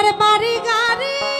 पर परिगारी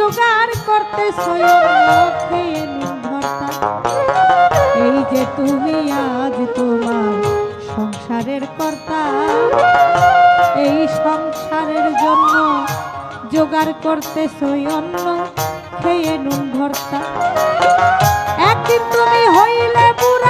জোগাড় করতে এই যে তুমি আজ তোমার সংসারের কর্তা, এই সংসারের জন্য জোগাড় করতে সই অন্য খেয়ে নুন ভর্তা একদিন তুমি হইলে বুড়া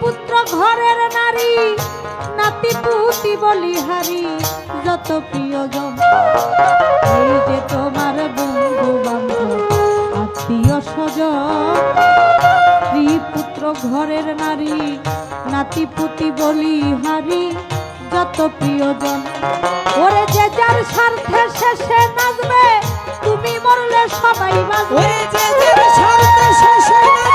পুত্র ঘরের নারী, নাতি পুতি বলি হারি, যত প্রিয় প্রিয়জন। এই যে তোমার বন্ধু বান্ধব আত্মীয় সজ স্ত্রী পুত্র ঘরের নারী, নাতি পুতি বলি হারি, যত প্রিয় প্রিয়জন। ওরে যে যার স্বার্থে শেষে নাচবে, তুমি মরলে সবাই বাজবে যে যার স্বার্থে শেষে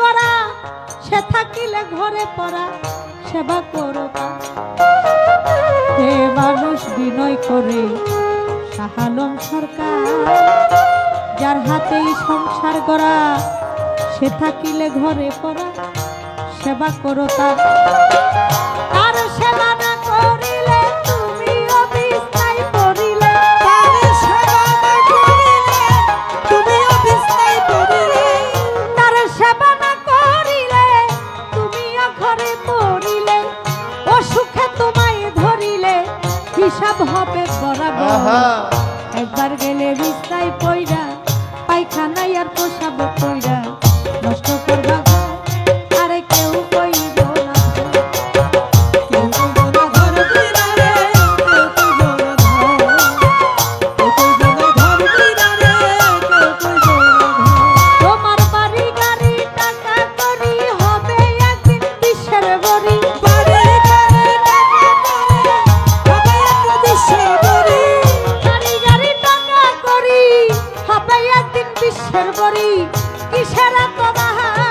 গড়া, সে থাকিলে ঘরে পড়া, সেবা করবা হে মানুষ বিনয় করে, সাহালম সরকার, যার হাতেই সংসার গড়া, সে থাকিলে ঘরে পড়া, সেবা করো তার সেবা রিস্তায় পয়রা পায়খানায় আর পোষাবো পয়রা নষ্ট করবা তাই একদিন বিশ্বের বড়ি? কিসেরা তোমার